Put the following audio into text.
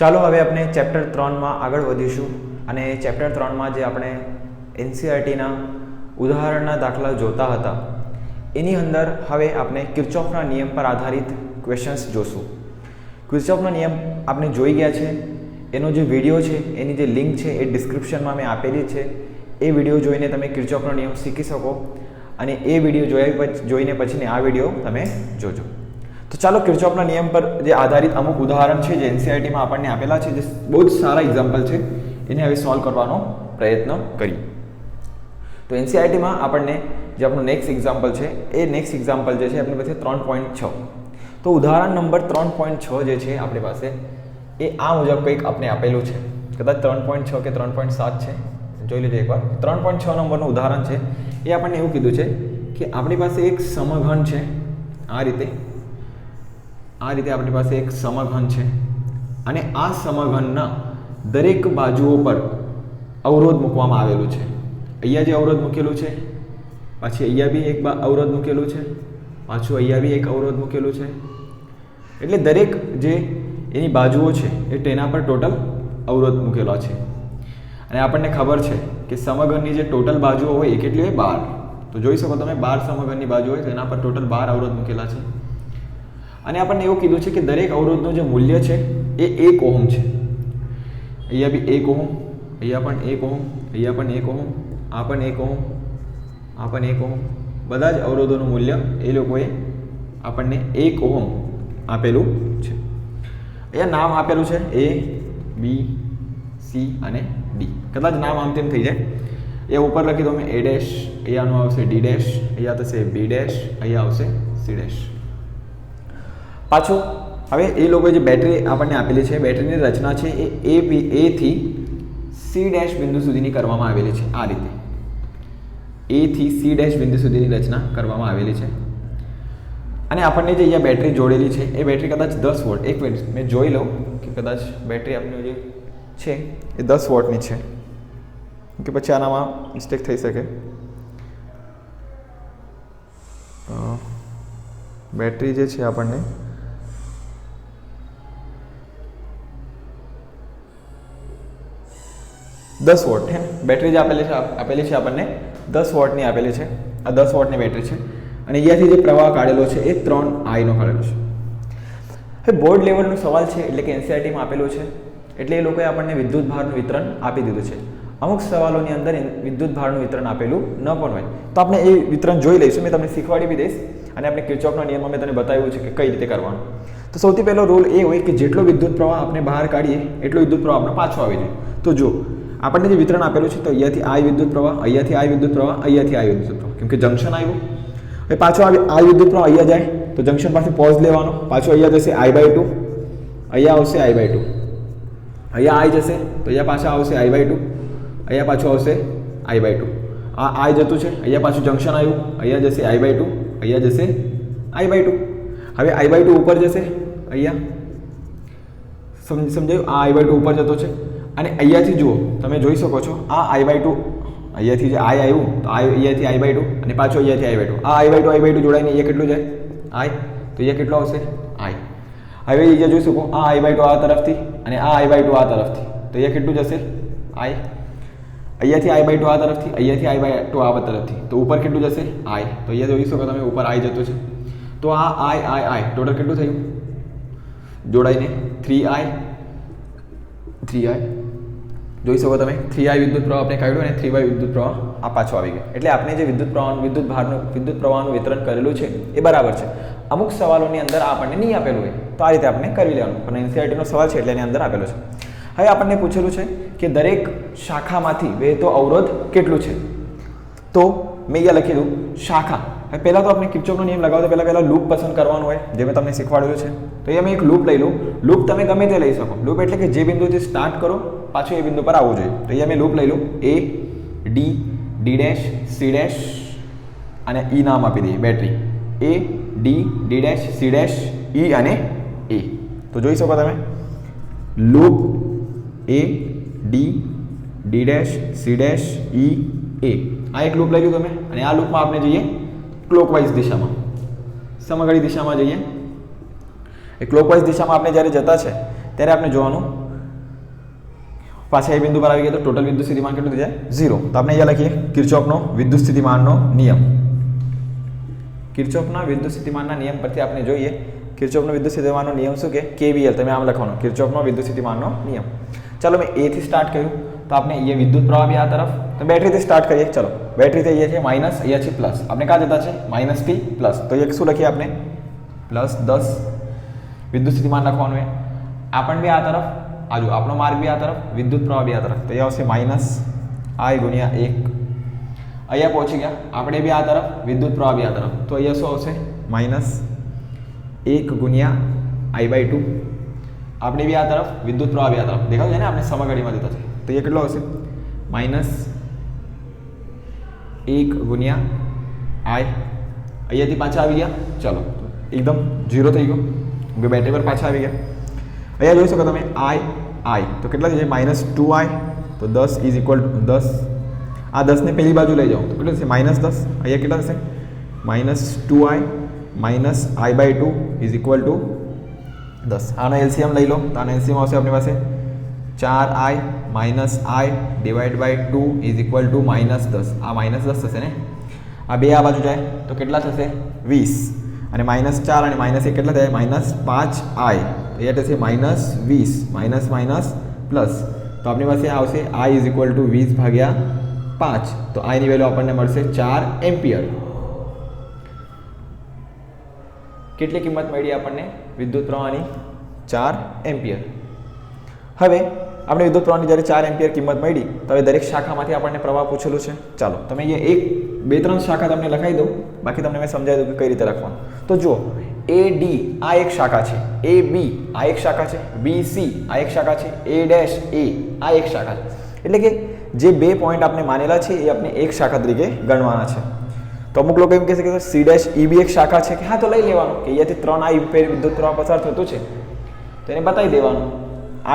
ચાલો હવે આપણે ચેપ્ટર ત્રણમાં આગળ વધીશું અને ચેપ્ટર ત્રણમાં જે આપણે એનસીઆરટીના ઉદાહરણના દાખલા જોતા હતા, એની અંદર હવે આપણે કિર્ચોફના નિયમ પર આધારિત ક્વેશ્ચન્સ જોશું. કિર્ચોફનો નિયમ આપણે જોઈ ગયા છે, એનો જે વીડિયો છે, એની જે લિંક છે એ ડિસ્ક્રિપ્શનમાં મેં આપેલી છે, એ વીડિયો જોઈને તમે કિર્ચોફનો નિયમ શીખી શકો અને એ વીડિયો જોયા જોઈને પછીને આ વીડિયો તમે જોજો. તો ચાલો કિર્ચોફના નિયમ પર જે આધારિત અમુક ઉદાહરણ છે જે એનસીઆરટીમાં આપણને આપેલા છે, જે બહુ જ સારા એક્ઝામ્પલ છે, એને હવે સોલ્વ કરવાનો પ્રયત્ન કરીએ. તો એનસીઆરટીમાં આપણને જે આપણું નેક્સ્ટ એક્ઝામ્પલ છે, એ નેક્સ્ટ એક્ઝામ્પલ જે છે, આપણી પાસે ત્રણ પોઈન્ટ છ. તો ઉદાહરણ નંબર ત્રણ પોઈન્ટ છ જે છે આપણી પાસે, એ આ મુજબ કંઈક આપણે આપેલું છે. કદાચ ત્રણ પોઈન્ટ છ કે ત્રણ પોઈન્ટ સાત છે. જોઈ લેજો એકવાર. ત્રણ પોઈન્ટ છ નંબરનું ઉદાહરણ છે. એ આપણને એવું કીધું છે કે આપણી પાસે એક સમઘન છે. આ રીતે આ રીતે આપણી પાસે એક સમઘન છે. અને આ સમઘનના દરેક બાજુઓ પર અવરોધ મૂકવામાં આવેલું છે. અહીંયા જે અવરોધ મૂકેલું છે, પાછી અહીંયા બી એક અવરોધ મૂકેલું છે, પાછું અહીંયા બી એક અવરોધ મૂકેલું છે. એટલે દરેક જે એની બાજુઓ છે, એ તેના પર ટોટલ અવરોધ મૂકેલો છે. અને આપણને ખબર છે કે સમઘનની જે ટોટલ બાજુઓ હોય એ કેટલી હોય? બાર. તો જોઈ શકો તમે, બાર સમઘનની બાજુ હોય, તેના પર ટોટલ બાર અવરોધ મૂકેલા છે. અને આપણને એવું કીધું છે કે દરેક અવરોધનું જે મૂલ્ય છે, એ એક ઓહમ છે. અહીંયા બી એક ઓહમ, અહીંયા પણ એક ઓહમ, અહીંયા પણ એક ઓહમ, આ પણ એક ઓહમ, આ પણ એક ઓહમ. બધા જ અવરોધોનું મૂલ્ય એ લોકોએ આપણને એક ઓહમ આપેલું છે. અહીંયા નામ આપેલું છે એ બી સી અને ડી કદાચ નામ આમ તેમ થઈ જાય. એ ઉપર લખી દો મેં એ ડેશ અહીંયાનું આવશે ડી ડેશ અહીંયા થશે બી ડેશ અહીંયા આવશે સી ડેશ પાછું, હવે એ લોકોએ જે બેટરી આપણને આપેલી છે, બેટરીની રચના છે એ એ બી એથી સી ડેશ બિંદુ સુધીની કરવામાં આવેલી છે, આ રીતે. એથી સી ડેશ બિંદુ સુધીની રચના કરવામાં આવેલી છે. અને આપણને જે અહીંયા બેટરી જોડેલી છે, એ બેટરી કદાચ દસ વોટ એક મિનિટ, મેં જોઈ લઉં કે કદાચ બેટરી આપણી જે છે, એ દસ વોટની છે. કે પછી આનામાં મિસ્ટેક થઈ શકે. બેટરી જે છે આપણને દસ વોટ હે? બેટરી જે આપેલી છે આપેલી છે આપણને, દસ વોટની આપેલી છે. આ દસ વોટની બેટરી છે. અને અહીંયાથી જે પ્રવાહ કાઢેલો છે, એ ત્રણ આઈનો કાઢેલો છે. હવે બોર્ડ લેવલનો સવાલ છે, એટલે કે એનસીઆરટીમાં આપેલો છે. એટલે એ લોકોએ આપણને વિદ્યુત ભારનું વિતરણ આપી દીધું છે. અમુક સવાલોની અંદર વિદ્યુત ભારનું વિતરણ આપેલું ન પણ હોય. તો આપણે એ વિતરણ જોઈ લઈશું. મેં તમને શીખવાડી બી દઈશ. અને આપણે કિર્ચોફના નિયમ મેં તમને બતાવ્યું છે કે કઈ રીતે કરવાનું. તો સૌથી પહેલો રૂલ એ હોય કે જેટલો વિદ્યુત પ્રવાહ આપણે બહાર કાઢીએ, એટલો વિદ્યુત પ્રવાહ આપણે પાછો આવી જાય. તો જો આપણને જે વિતરણ આપેલું છે તો અહીંયાથી આ વિદ્યુત પ્રવાહ, અહીંયાથી આ વિદ્યુત પ્રવાહ, અહીંયાથી આ વિદ્યુત પ્રવાહ. કેમ કે જંક્શન આવ્યું. હવે પાછો આ વિદ્યુત પ્રવાહ અહીંયા જાય, તો જંક્શન પાસે પોઝ લેવાનો. પાછો અહીંયા જશે આઈ બાય ટુ અહીંયા આવશે આઈ બાય ટુ અહીંયા આઈ જશે, તો અહીંયા પાછા આવશે આઈ બાય ટુ અહીંયા પાછું આવશે આઈ બાય ટુ આ આઈ જતું છે, અહીંયા પાછું જંક્શન આવ્યું. અહીંયા જશે આઈ બાય ટુ અહીંયા જશે આઈ બાય ટુ હવે આઈ બાય ટુ ઉપર જશે, અહીંયા. સમજ, સમજાયું? આ આઈ બાય ટુ ઉપર જતો છે. અને અહીંયાથી જુઓ, તમે જોઈ શકો છો, આ આઈ બાય ટુ અહીંયાથી જે આઈ આવ્યું, તો આ અહીંયાથી આઈ બાય ટુ અને પાછું અહીંયાથી આઈ બાય ટુ આ i by two i by two જોડાઈને અહીંયા કેટલું જાય? આઈ તો અહીંયા કેટલો આવશે? આઈ હવે અહીંયા જોઈ શકો આ આઈ બાય ટુ આ તરફથી અને આ આઈ બાય ટુ આ તરફથી. તો અહીંયા કેટલું જશે? આઈ અહીંયાથી આઈ બાય ટુ આ તરફથી, અહીંયાથી આઈ બાય ટુ આ તરફથી. તો ઉપર કેટલું જશે? આઈ તો અહીંયા જોઈ શકો તમે, ઉપર આઈ જતો છે. તો આ આઈ આઈ આઈ ટોટલ કેટલું થયું? જોડાઈને થ્રી આઈ થ્રી આઈ જોઈ શકો તમે. થ્રી આઈ વિદ્યુત પ્રવાહ આપણે કાઢ્યો અને થ્રી વાય વિદ્યુત પ્રવાહ આ પાછો આવી ગયો. એટલે આપણે જે વિદ્યુત પ્રવાહનું વિદ્યુત ભારનું, વિદ્યુત પ્રવાહનું વિતરણ કરેલું છે, એ બરાબર છે. અમુક સવાલોની અંદર આપણને નહીં આપેલું હોય, તો આ રીતે આપણે કરી લેવાનું. પણ એનસીઆરટીનો સવાલ છે એટલે એની અંદર આપેલો છે. હવે આપણને પૂછેલું છે કે દરેક શાખામાંથી વહેતો અવરોધ કેટલું છે? તો મેં અહીંયા લખી દઉં, શાખા. હવે પહેલાં તો આપણે કિપચોકનો નિયમ લગાવતો પહેલાં પહેલાં લૂપ પસંદ કરવાનું હોય, જે મેં તમને શીખવાડ્યું છે. તો એ મેં એક લૂપ લઈ લઉં. લૂપ તમે ગમે તે લઈ શકો. લૂપ એટલે કે જે બિંદુથી સ્ટાર્ટ કરો, પાછું એ બિંદુ પર આવવું જોઈએ. તો અહીંયા મેં લૂપ લઈ લઉં. A D D dash C dash અને ઈ નામ આપી દઈએ battery A D D dash C dash E અને એ તો જોઈ શકો તમે? Loop A D D dash C dash E એ આ એક લૂપ લઈ લીધું તમે. અને આ લૂપમાં આપણે જઈએ. ક્લોકવાઇઝ દિશામાં. સમઘડી દિશામાં જઈએ. એ ક્લોકવાઇઝ દિશામાં આપણે જ્યારે જતા છે, ત્યારે આપણે જોવાનું, પાછા એ બિંદુ પર આવી ગયા તો ટોટલ વિદ્યુત સ્થિતિમાન કેટલું થઈ જાય? ઝીરો તો આપણે અહીંયા લખીએ, કિર્ચોફનો વિદ્યુત સ્થિતિમાનનો નિયમ. કિર્ચોફના વિદ્યુત સ્થિતિમાનના નિયમ પરથી આપણે જોઈએ, કિર્ચોફનો વિદ્યુત સ્થિતિમાનનો નિયમ શું કે? કેવીએલ તમે આમ લખવાનો. કિર્ચોફનો વિદ્યુત સ્થિતિમાનનો નિયમ. ચાલો મેં એથી સ્ટાર્ટ કર્યું. તો આપણે અહીંયા વિદ્યુત પ્રવાહ આ તરફ તો બેટરીથી સ્ટાર્ટ કરીએ. ચલો બેટરીથી અહીંયા છે માઇનસ અહીંયા છે પ્લસ આપણે ક્યાં જતા છે? માઇનસથી પ્લસ તો એક શું લખીએ આપણે? પ્લસ દસ. વિદ્યુત સ્થિતિમાન લખવાનું એ આપણ બી આ તરફ. આજુ આપણો માર્ગ બી આ તરફ. વિદ્યુત પ્રવાહ બી આ તરફ. તો એ આવશે માઇનસ આઈ ગુણ્યા એક. અહીંયા પહોંચી ગયા. આપણે બી આ તરફ. વિદ્યુત પ્રવાહ બી આ તરફ. તો અહીંયા શું આવશે? માઇનસ એક ગુણ્યા આઈ બાય ટુ આપણે બી આ તરફ. વિદ્યુત પ્રવાહ બી આ તરફ. દેખાવ છે ને? આપણે સમઘડીમાં દેતા છે. તો એ કેટલો હશે માઇનસ એક ગુણ્યા આઈ અહીંયાથી પાછા આવી ગયા ચલો એકદમ ઝીરો થઈ ગયો કે બેટરી પર પાછા આવી ગયા અહીંયા જોઈ શકો તમે આઈ આઈ તો કેટલા થઈ જાય માઇનસ ટુ આઈ તો દસ ઇઝ ઇક્વલ ટુ દસ. આ દસને પેલી બાજુ લઈ જાઓ. તો કેટલું થશે? માઇનસ દસ. અહીંયા કેટલા થશે? Minus two i minus i by two is equal to દસ. આનો એલસીએમ લઈ લો. તો આનો એલસીએમ આવશે આપણી પાસે. ચાર i minus i divide by two is equal to minus દસ આ માઇનસ દસ થશે ને? આ બે આ બાજુ જાય, તો કેટલા થશે? વીસ. અને માઇનસ ચાર અને માઇનસ એક કેટલા થાય? માઇનસ પાંચ આઈ એ થશે માઇનસ વીસ માઇનસ માઇનસ પ્લસ તો આપણી પાસે આવશે આઈ ઇઝ ઇક્વલ ટુ વીસ ભાગ્યા પાંચ. તો આઈની વેલ્યુ આપણને મળશે ચાર એમ્પિયર. કેટલી કિંમત મળી આપણને વિદ્યુત પ્રવાહની ચાર એમ્પિયર. હવે આપણે વિદ્યુત પ્રવાહની જ્યારે ચાર એમ્પિયર કિંમત મળી, તો હવે દરેક શાખામાંથી આપણને પ્રવાહ પૂછેલું છે. ચાલો, તમે અહીંયા એક, બે, ત્રણ શાખા તમને લખાઈ દઉં. બાકી તમને મેં સમજાવી દઉં કે કઈ રીતે લખવાનું. તો જુઓ એ ડી આ એક શાખા છે. એ બી આ એક શાખા છે. બી સી આ એક શાખા છે. એ ડેશ એ આ એક શાખા છે. એટલે કે જે બે પોઈન્ટ આપણે માનેલા છે, એ આપણે એક શાખા તરીકે ગણવાના છે. તો અમુક લોકો એમ કહેશે કે સી ડેશ ઈ બી એક શાખા છે કે હા, તો લઈ લેવાનું. કે અહીંયાથી ત્રણ આ ઇમ્પેર વિદ્યુત પ્રવાહ પસાર થતું છે. તો એને બતાવી દેવાનું.